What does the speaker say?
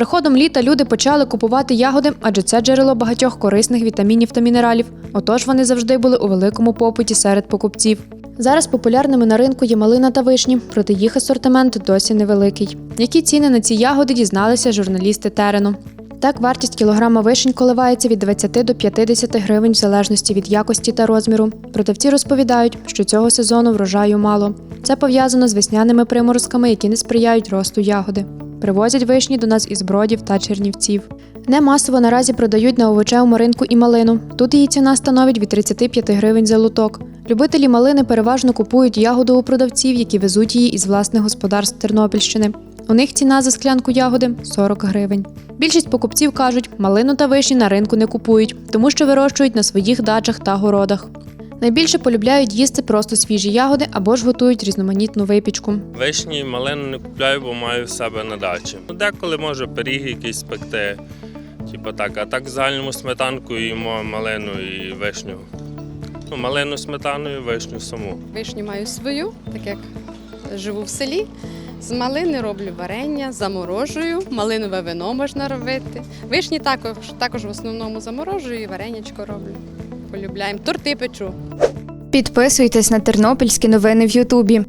приходом літа люди почали купувати ягоди, адже це джерело багатьох корисних вітамінів та мінералів. Отож вони завжди були у великому попиті серед покупців. Зараз популярними на ринку є малина та вишні, проте їх асортимент досі невеликий. Які ціни на ці ягоди дізналися журналісти терену. Так, вартість кілограма вишень коливається від 20 до 50 гривень в залежності від якості та розміру. Продавці розповідають, що цього сезону врожаю мало. Це пов'язано з весняними приморозками, які не сприяють росту ягоди. Привозять вишні до нас із бродів та чернівців. Не масово наразі продають на овочевому ринку і малину. Тут її ціна становить від 35 гривень за лоток. Любителі малини переважно купують ягоду у продавців, які везуть її із власних господарств Тернопільщини. У них ціна за склянку ягоди 40 гривень. Більшість покупців кажуть, малину та вишні на ринку не купують, тому що вирощують на своїх дачах та городах. Найбільше полюбляють їсти просто свіжі ягоди або ж готують різноманітну випічку. Вишні малину не купляю, бо маю в себе на дачі. Ну, Деколи може пиріг якийсь спекти. Типа так, а так в загальному сметанку їмо малину і вишню. Ну, малину сметаною, вишню саму. Вишню маю свою, так як живу в селі. З малини роблю варення, заморожую, малинове вино можна робити. Вишні також, також в основному заморожую і варенячко роблю. Полюбляємо. Торти печу. Підписуйтесь на тернопільські новини в Ютубі.